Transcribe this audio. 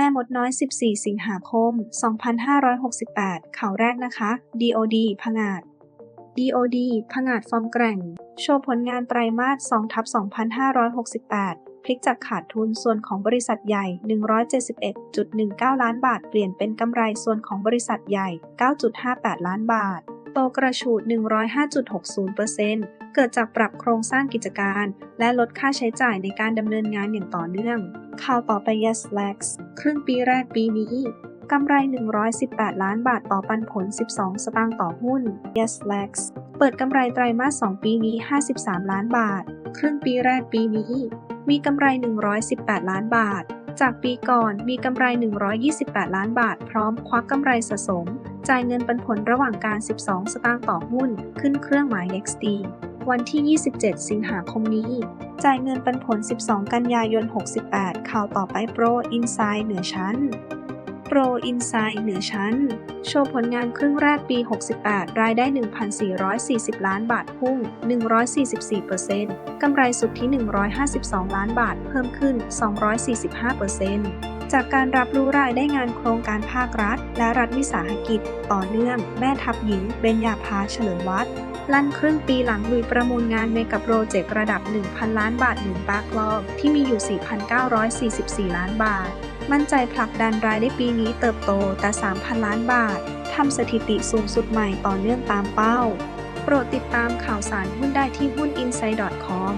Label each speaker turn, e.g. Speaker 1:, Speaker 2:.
Speaker 1: ม่มดน้อย 14 สิงหาคม 2568 ข่าวแรกนะคะ DOD ผงาด DOD ผงาดฟอร์มแกร่ง โชว์ผลงานไตรมาส2ทับ2568 พลิกจากขาดทุนส่วนของบริษัทใหญ่ 171.19 ล้านบาท เปลี่ยนเป็นกำไรส่วนของบริษัทใหญ่ 9.58 ล้านบาท โตกระฉูด 105.60%เกิดจากปรับโครงสร้างกิจการ และลดค่าใช้จ่ายในการดำเนินงานอย่างต่อเนื่อง ข่าวต่อไป Yes Lex ครึ่งปีแรกปีนี้กำไร 118 ล้านบาทต่อปันผล 12 สตางค์ต่อหุ้น Yes Lex เปิดกำไรไตรมาส 2 ปีนี้ 53 ล้านบาท ครึ่งปีแรกปีนี้ มีกำไร 118 ล้านบาท จากปีก่อนมีกำไร 128 ล้านบาท พร้อมควักกำไรสะสม จ่ายเงินปันผลระหว่างการ 12 สตางค์ต่อหุ้น ขึ้นเครื่องหมาย XD วันที่ 27 สิงหาคมนี้ จ่ายเงินปันผล 12 กันยายน 68 ข่าวต่อไปโปรอินไซด์เหนือชั้น โปรอินไซด์เหนือชั้น โชว์ผลงานครึ่งแรกปี 68 รายได้ 1,440 ล้านบาทพุ่ง 144%กำไรสุทธิ 152 ล้านบาท เพิ่มขึ้น 245% จากการรับรู้รายได้งานโครงการภาครัฐ และรัฐวิสาหกิจ ต่อเนื่อง แม่ทัพหญิง เบญญาภาเฉลิมวัฒน์ลั่นครึ่งปีหลังลุยประมูลงานเมกะโปรเจกต์ระดับ 1,000 ล้านบาทหนึ่งบากลอกที่มีอยู่ 4,944 ล้านบาท มั่นใจผลักดันรายได้ปีนี้เติบโตแต่ 3,000 ล้านบาท ทำสถิติสูงสุดใหม่ต่อเนื่องตามเป้า โปรดติดตามข่าวสารหุ้นได้ที่หุ้น insight.com